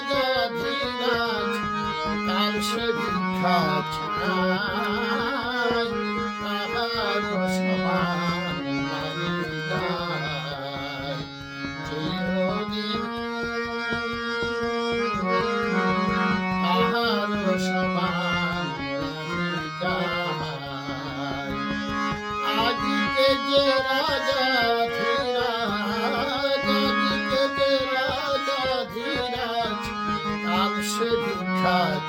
যে রাজা ধীরাজ তার সে ভিক্ষা ছাড়াই তাহার সমান যে রাজা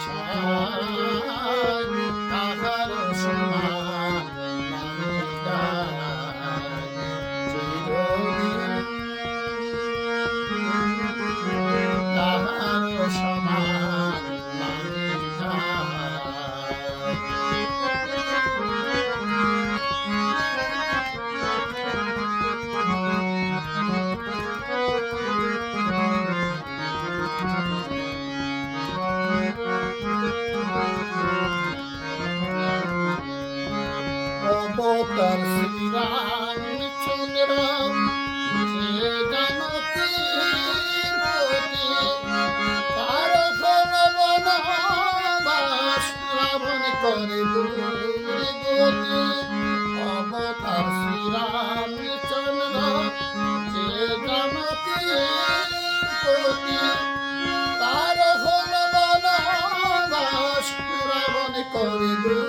ছাড় অবতার শ্রীরামচন্দ্র যে জানকীর তার ফল বনবাস রাবণ করে দুর্গতি। অবতার শ্রীরামচন্দ্র যে জানকীর তার হল বনবাস রাবণ করে দুর্গতি।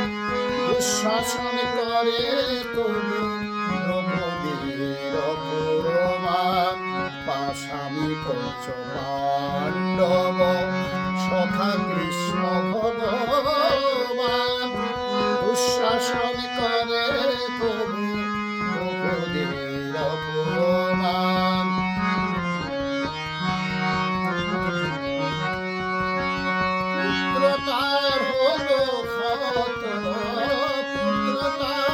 দুঃশাসন করে তুমি দ্রৌপদীর অপমান পাশামি পঞ্চপাণ্ডব সখা কৃষ্ণ ভগবান দুঃশাসন করে Allah.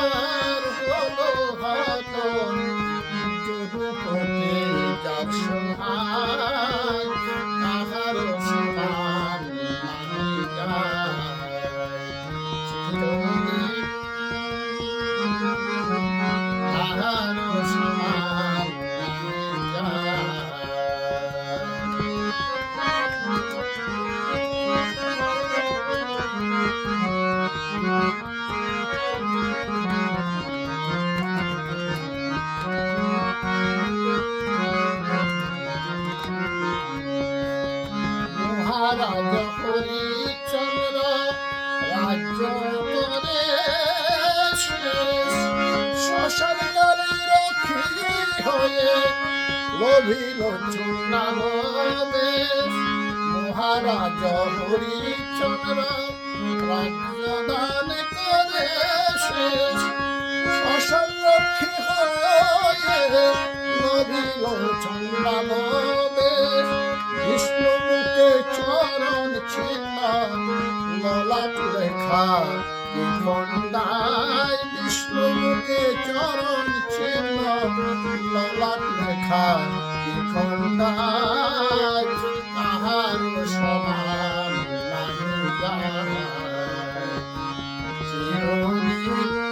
মহারাজ হরিচন্দ্র রাজ্য করে শেষ শ্মশান কালী রক্ষী হয়ে লোভিল চুন্নাবেশ মহারাজ হরিচন্দ্র রাজ্য দান করে রক্ষী হয়ে লোভিল চন্দ্রাবেশ ছিল ললাট রেখা বিখণ্ডায় বিষ্ণুকে চরণ ছিল ললাট রেখা বিখণ্ডায় তাহার সমান চিরদিন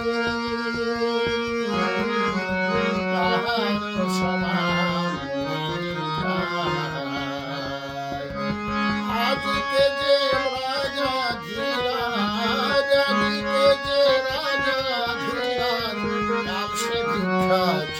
Kaç.